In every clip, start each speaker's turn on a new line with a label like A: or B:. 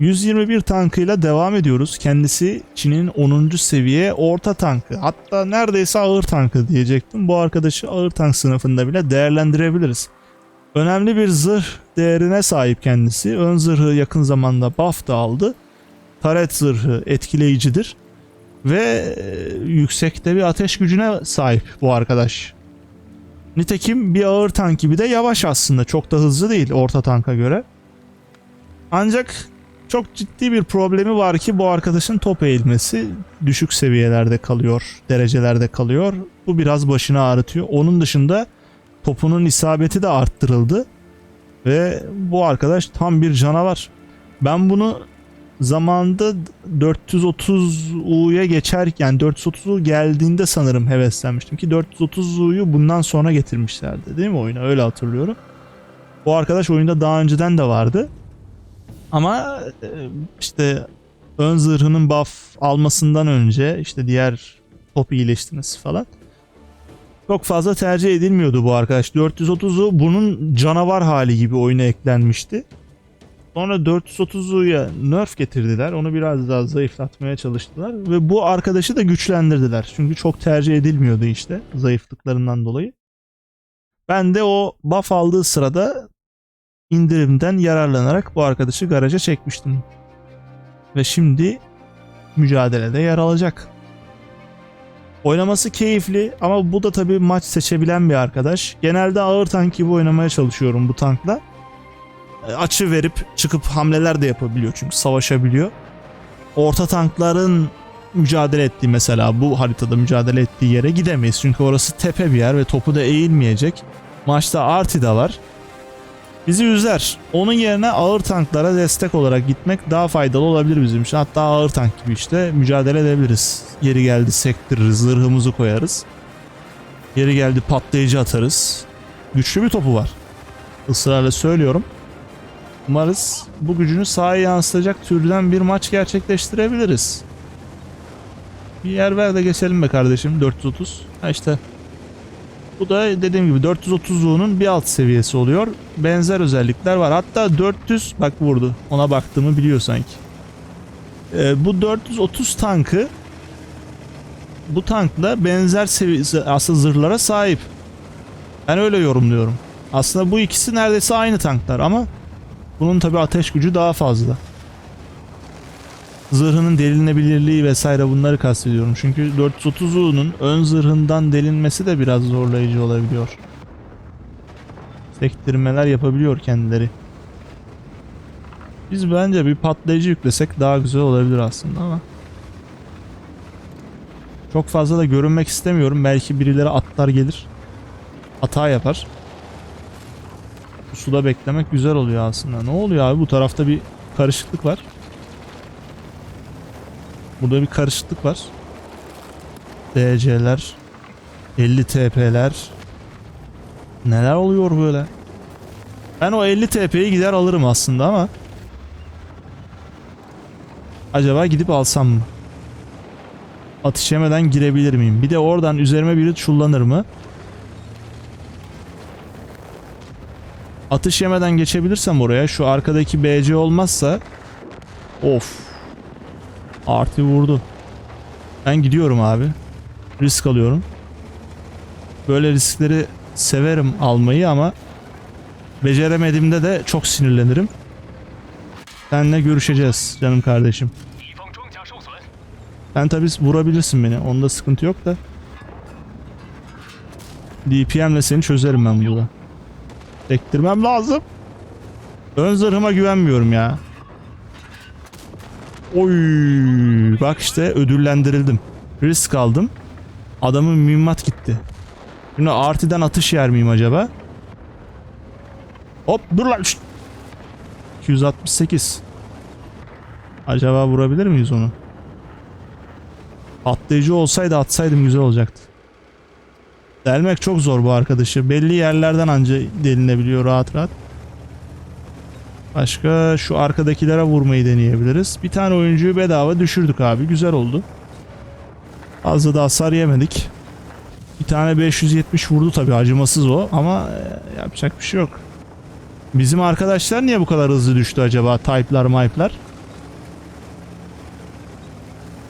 A: 121 tankıyla devam ediyoruz. Kendisi Çin'in 10. seviye orta tankı. Hatta neredeyse ağır tankı diyecektim. Bu arkadaşı ağır tank sınıfında bile değerlendirebiliriz. Önemli bir zırh değerine sahip kendisi. Ön zırhı yakın zamanda buff da aldı. Taret zırhı etkileyicidir. Ve e, yüksekte bir ateş gücüne sahip bu arkadaş. Nitekim bir ağır tank gibi de yavaş aslında. Çok da hızlı değil orta tanka göre. Ancak çok ciddi bir problemi var ki bu arkadaşın top eğilmesi düşük seviyelerde kalıyor, derecelerde kalıyor. Bu biraz başını ağrıtıyor. Onun dışında topunun isabeti de arttırıldı. Ve bu arkadaş tam bir canavar. Ben bunu zamanında 430U'ya geçerken 430U geldiğinde sanırım heveslenmiştim ki 430U'yu bundan sonra getirmişlerdi değil mi oyuna öyle hatırlıyorum. Bu arkadaş oyunda daha önceden de vardı. Ama e, işte ön zırhının buff almasından önce işte diğer top iyileştirmesi falan çok fazla tercih edilmiyordu bu arkadaş. 430'u bunun canavar hali gibi oyuna eklenmişti. Sonra 430'uya nerf getirdiler. Onu biraz daha zayıflatmaya çalıştılar. Ve bu arkadaşı da güçlendirdiler. Çünkü çok tercih edilmiyordu işte zayıflıklarından dolayı. Ben de o buff aldığı sırada indirimden yararlanarak bu arkadaşı garaja çekmiştim. Ve şimdi mücadelede yer alacak. Oynaması keyifli ama bu da tabii maç seçebilen bir arkadaş. Genelde ağır tank gibi oynamaya çalışıyorum bu tankla. E, Açı verip çıkıp hamleler de yapabiliyor çünkü savaşabiliyor. Orta tankların mücadele ettiği mesela bu haritada mücadele ettiği yere gidemeyiz. Çünkü orası tepe bir yer ve topu da eğilmeyecek. Maçta Arti de var. Bizi üzer. Onun yerine ağır tanklara destek olarak gitmek daha faydalı olabilir bizim için. Hatta ağır tank gibi işte mücadele edebiliriz. Yeri geldi sektiririz, zırhımızı koyarız. Yeri geldi patlayıcı atarız. Güçlü bir topu var. Israrla söylüyorum. Umarız bu gücünü sahaya yansıtacak türden bir maç gerçekleştirebiliriz. Bir yer ver de geçelim be kardeşim 430. Ha işte bu da dediğim gibi 430'luğunun bir alt seviyesi oluyor. Benzer özellikler var. Hatta 400 bak vurdu. Ona baktığımı biliyor sanki. Ee, bu 430 tankı bu tankla benzer seviyesi aslında zırhlara sahip. Ben öyle yorumluyorum. Aslında bu ikisi neredeyse aynı tanklar ama bunun tabi ateş gücü daha fazla. Zırhının delinebilirliği vesaire bunları kastediyorum. Çünkü 430'unun ön zırhından delinmesi de biraz zorlayıcı olabiliyor. Sektirmeler yapabiliyor kendileri. Biz bence bir patlayıcı yüklesek daha güzel olabilir aslında ama. Çok fazla da görünmek istemiyorum. Belki birileri atlar gelir. Hata yapar. Suda beklemek güzel oluyor aslında. Ne oluyor abi? Bu tarafta bir karışıklık var. Burada bir karışıklık var. DC'ler 50 TP'ler Neler oluyor böyle? Ben o 50 TP'yi gider alırım aslında ama Acaba gidip alsam mı? Atış yemeden girebilir miyim? Bir de oradan üzerime biri çullanır mı? Atış yemeden geçebilirsem oraya şu arkadaki BC olmazsa Of Artı vurdu. Ben gidiyorum abi. Risk alıyorum. Böyle riskleri severim almayı ama beceremediğimde de çok sinirlenirim. Seninle görüşeceğiz canım kardeşim. Sen tabi vurabilirsin beni. Onda sıkıntı yok da. DPM'le seni çözerim ben burada. Tektirmem lazım. Ön zırhıma güvenmiyorum ya. Oy, bak işte ödüllendirildim. Risk aldım. Adamın mühimmat gitti. Şimdi Arti'den atış yer miyim acaba? Hop dur lan. şşt. 268. Acaba vurabilir miyiz onu? Atlayıcı olsaydı atsaydım güzel olacaktı. Delmek çok zor bu arkadaşı. Belli yerlerden anca delinebiliyor rahat rahat. Başka şu arkadakilere vurmayı deneyebiliriz. Bir tane oyuncuyu bedava düşürdük abi. Güzel oldu. Fazla da hasar yemedik. Bir tane 570 vurdu tabi acımasız o ama e, yapacak bir şey yok. Bizim arkadaşlar niye bu kadar hızlı düştü acaba? Type'lar, mype'lar.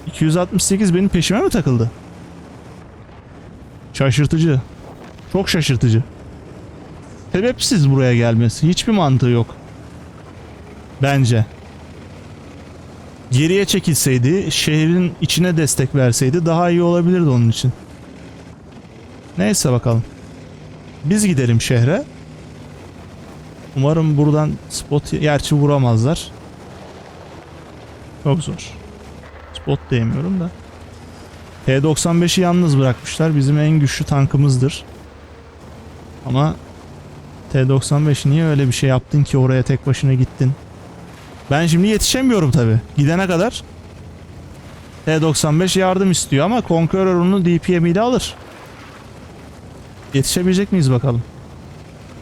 A: 268 benim peşime mi takıldı? Şaşırtıcı. Çok şaşırtıcı. Sebepsiz buraya gelmesi. Hiçbir mantığı yok. Bence. Geriye çekilseydi, şehrin içine destek verseydi daha iyi olabilirdi onun için. Neyse bakalım. Biz gidelim şehre. Umarım buradan spot gerçi vuramazlar. Çok zor. Spot diyemiyorum da. T-95'i yalnız bırakmışlar. Bizim en güçlü tankımızdır. Ama T-95 niye öyle bir şey yaptın ki oraya tek başına gittin? Ben şimdi yetişemiyorum tabi. Gidene kadar T-95 yardım istiyor ama Conqueror onu DPM ile alır. Yetişebilecek miyiz bakalım.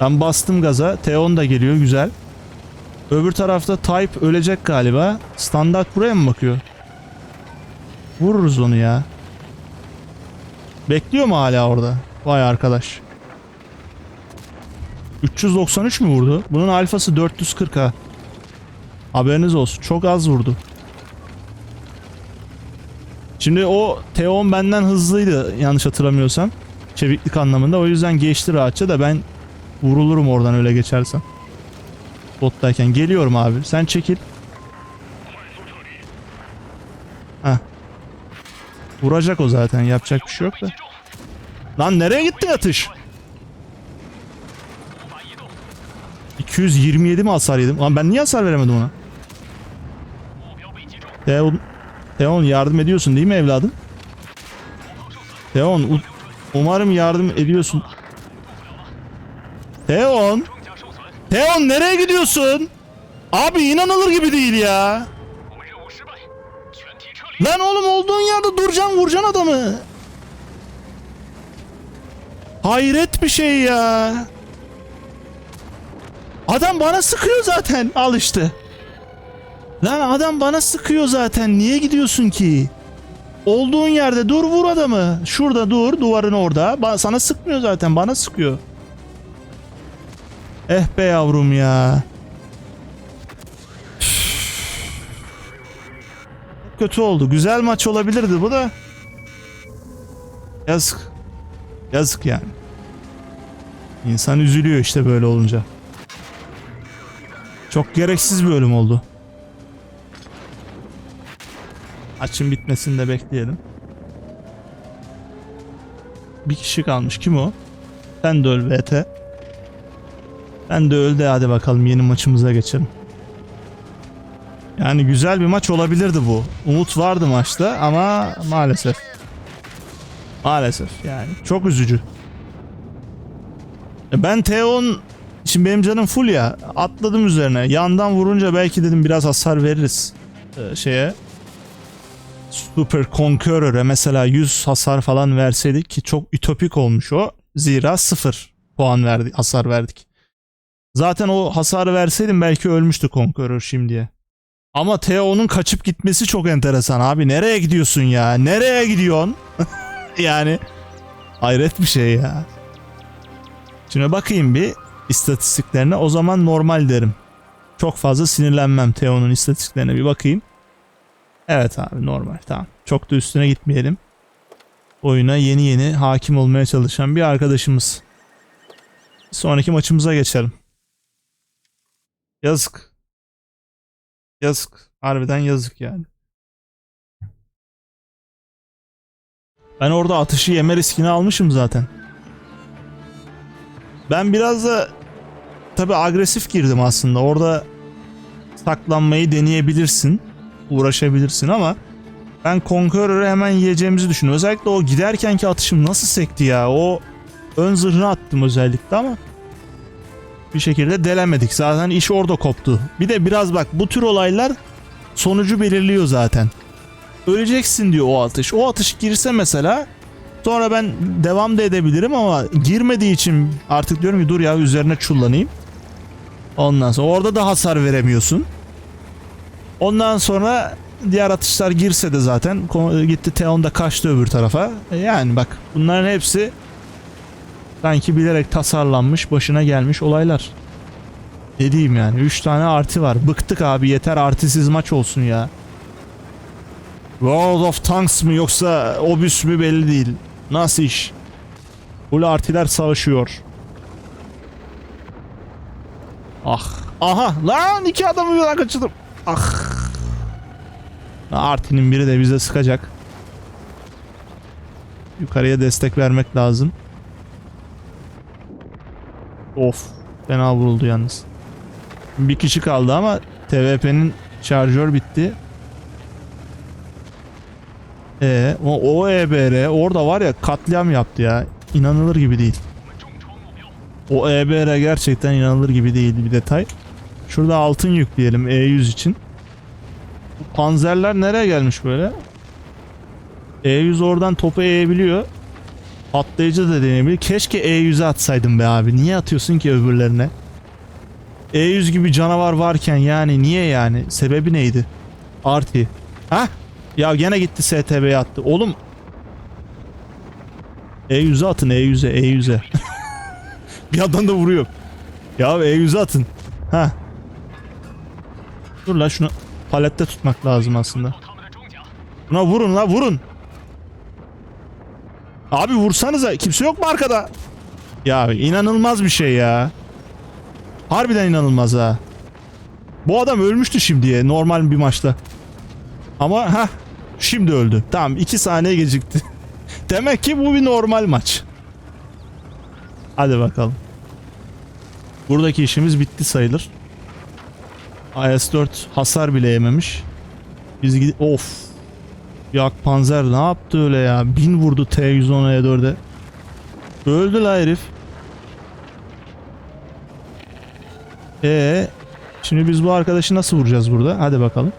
A: Ben bastım gaza. T10 da geliyor güzel. Öbür tarafta Type ölecek galiba. Standart buraya mı bakıyor? Vururuz onu ya. Bekliyor mu hala orada? Vay arkadaş. 393 mü vurdu? Bunun alfası 440 ha. Haberiniz olsun. Çok az vurdu. Şimdi o T10 benden hızlıydı yanlış hatırlamıyorsam. Çeviklik anlamında. O yüzden geçti rahatça da ben vurulurum oradan öyle geçersem. Bottayken. Geliyorum abi. Sen çekil. Heh. Vuracak o zaten. Yapacak bir şey yok da. Lan nereye gitti atış? 227 mi hasar yedim? Lan ben niye hasar veremedim ona? Teon, Teon yardım ediyorsun değil mi evladım? Teon u- umarım yardım ediyorsun. Teon. Teon nereye gidiyorsun? Abi inanılır gibi değil ya. Lan oğlum olduğun yerde duracaksın vuracaksın adamı. Hayret bir şey ya. Adam bana sıkıyor zaten. Al işte. Lan adam bana sıkıyor zaten. Niye gidiyorsun ki? Olduğun yerde dur vur adamı. Şurada dur duvarın orada. Ba- sana sıkmıyor zaten bana sıkıyor. Eh be yavrum ya. Kötü oldu. Güzel maç olabilirdi bu da. Yazık. Yazık yani. İnsan üzülüyor işte böyle olunca. Çok gereksiz bir ölüm oldu. Açın bitmesini de bekleyelim. Bir kişi kalmış. Kim o? Sen de öl VT. Ben de öldü hadi bakalım yeni maçımıza geçelim. Yani güzel bir maç olabilirdi bu. Umut vardı maçta ama maalesef. Maalesef yani çok üzücü. E Ben T10 Şimdi benim canım full ya. Atladım üzerine. Yandan vurunca belki dedim biraz hasar veririz. Ee, şeye. Super Conqueror'a mesela 100 hasar falan verseydik ki çok ütopik olmuş o. Zira 0 puan verdik, hasar verdik. Zaten o hasarı verseydim belki ölmüştü Conqueror şimdiye. Ama Theo'nun kaçıp gitmesi çok enteresan abi. Nereye gidiyorsun ya? Nereye gidiyorsun? yani hayret bir şey ya. Şimdi bakayım bir istatistiklerine. O zaman normal derim. Çok fazla sinirlenmem Theo'nun istatistiklerine bir bakayım. Evet abi normal tamam. Çok da üstüne gitmeyelim. Oyuna yeni yeni hakim olmaya çalışan bir arkadaşımız. Sonraki maçımıza geçelim. Yazık. Yazık. Harbiden yazık yani. Ben orada atışı yeme riskini almışım zaten. Ben biraz da tabi agresif girdim aslında. Orada saklanmayı deneyebilirsin. Uğraşabilirsin ama ben Conqueror'ı hemen yiyeceğimizi düşünüyorum. Özellikle o giderkenki atışım nasıl sekti ya. O ön zırhını attım özellikle ama bir şekilde delemedik. Zaten iş orada koptu. Bir de biraz bak bu tür olaylar sonucu belirliyor zaten. Öleceksin diyor o atış. O atış girse mesela sonra ben devam da edebilirim ama girmediği için artık diyorum ki dur ya üzerine çullanayım. Ondan sonra orada da hasar veremiyorsun. Ondan sonra diğer atışlar girse de zaten gitti Teon da kaçtı öbür tarafa. E Yani bak bunların hepsi sanki bilerek tasarlanmış başına gelmiş olaylar. Dediğim yani 3 tane artı var. Bıktık abi yeter artısız maç olsun ya. World of Tanks mı yoksa Obüs mü belli değil. Nasıl iş? Full artiler savaşıyor. Ah. Aha lan iki adamı birden kaçırdım. Ah. Artinin biri de bize sıkacak. Yukarıya destek vermek lazım. Of. Fena vuruldu yalnız. Bir kişi kaldı ama TVP'nin şarjör bitti. E o, o EBR orada var ya katliam yaptı ya. İnanılır gibi değil. O EBR gerçekten inanılır gibi değil bir detay. Şurada altın yükleyelim E100 için. Bu panzerler nereye gelmiş böyle? E100 oradan topu eğebiliyor. Atlayıcı da deneyebilir. Keşke E100'e atsaydım be abi. Niye atıyorsun ki öbürlerine? E100 gibi canavar varken yani niye yani? Sebebi neydi? Arti. Ha? Ya gene gitti STB'ye attı. Oğlum. E100'e atın E100'e E100'e. bir yandan da vuruyor. Ya E100'e atın. Ha. Dur la şunu palette tutmak lazım aslında. Buna vurun la vurun. Abi vursanıza kimse yok mu arkada? Ya inanılmaz bir şey ya. Harbiden inanılmaz ha. Bu adam ölmüştü şimdiye normal bir maçta. Ama ha şimdi öldü. Tamam 2 saniye gecikti. Demek ki bu bir normal maç. Hadi bakalım. Buradaki işimiz bitti sayılır. IS-4 hasar bile yememiş. Biz gidip of. Yak Panzer ne yaptı öyle ya? Bin vurdu T110 E4'e. Öldü la herif. Ee, şimdi biz bu arkadaşı nasıl vuracağız burada? Hadi bakalım.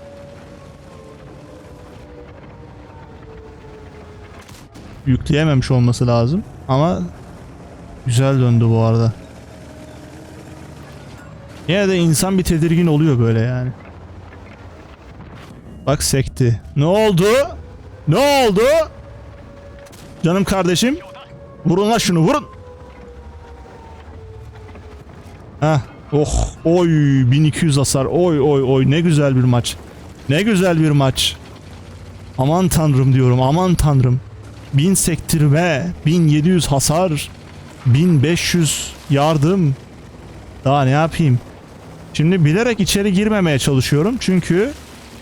A: Yükleyememiş olması lazım ama güzel döndü bu arada. Yine de insan bir tedirgin oluyor böyle yani. Bak sekti. Ne oldu? Ne oldu? Canım kardeşim. Vurun la şunu vurun. Heh. Oh. Oy 1200 hasar. Oy oy oy ne güzel bir maç. Ne güzel bir maç. Aman tanrım diyorum aman tanrım. 1000 sektirme, 1700 hasar, 1500 yardım. Daha ne yapayım? Şimdi bilerek içeri girmemeye çalışıyorum çünkü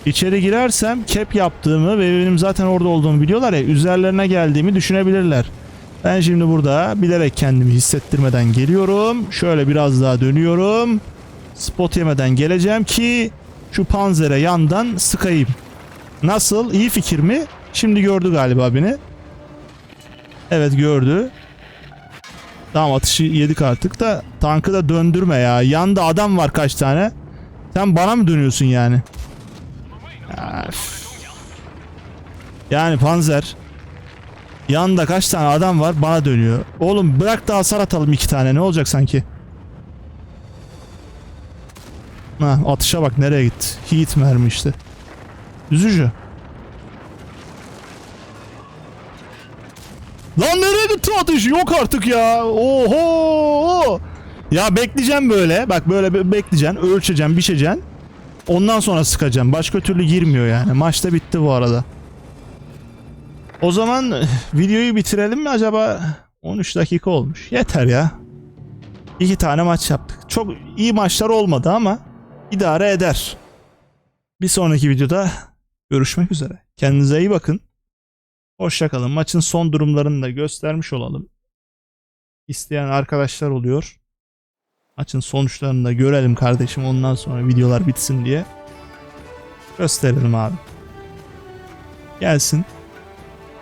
A: içeri girersem cap yaptığımı ve benim zaten orada olduğumu biliyorlar ya üzerlerine geldiğimi düşünebilirler. Ben şimdi burada bilerek kendimi hissettirmeden geliyorum. Şöyle biraz daha dönüyorum. Spot yemeden geleceğim ki şu panzere yandan sıkayım. Nasıl? İyi fikir mi? Şimdi gördü galiba beni. Evet gördü. Tamam atışı yedik artık da tankı da döndürme ya. Yanda adam var kaç tane. Sen bana mı dönüyorsun yani? Yani panzer. Yanında kaç tane adam var bana dönüyor. Oğlum bırak da hasar atalım iki tane ne olacak sanki? Ha, atışa bak nereye gitti. Heat mermi işte. Üzücü. Gitti atış? Yok artık ya. Oho. Ya bekleyeceğim böyle. Bak böyle be- bekleyeceksin. Ölçeceksin, biçeceksin. Ondan sonra sıkacağım. Başka türlü girmiyor yani. Maçta bitti bu arada. O zaman videoyu bitirelim mi acaba? 13 dakika olmuş. Yeter ya. İki tane maç yaptık. Çok iyi maçlar olmadı ama idare eder. Bir sonraki videoda görüşmek üzere. Kendinize iyi bakın. Hoşçakalın. Maçın son durumlarını da göstermiş olalım. İsteyen arkadaşlar oluyor. Maçın sonuçlarını da görelim kardeşim ondan sonra videolar bitsin diye. Gösterelim abi. Gelsin.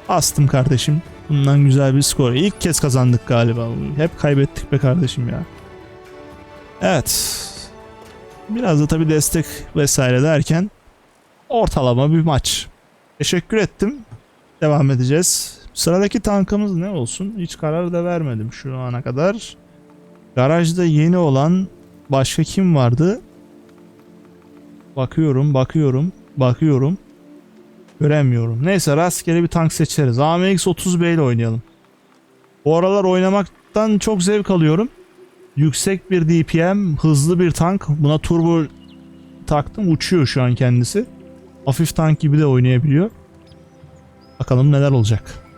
A: Bastım kardeşim. Bundan güzel bir skor. İlk kez kazandık galiba. Hep kaybettik be kardeşim ya. Evet. Biraz da tabi destek vesaire derken ortalama bir maç. Teşekkür ettim. Devam edeceğiz. Sıradaki tankımız ne olsun? Hiç karar da vermedim şu ana kadar. Garajda yeni olan başka kim vardı? Bakıyorum, bakıyorum, bakıyorum. Göremiyorum. Neyse rastgele bir tank seçeriz. AMX 30B ile oynayalım. Bu aralar oynamaktan çok zevk alıyorum. Yüksek bir DPM, hızlı bir tank. Buna turbo taktım. Uçuyor şu an kendisi. Hafif tank gibi de oynayabiliyor. Bakalım neler olacak.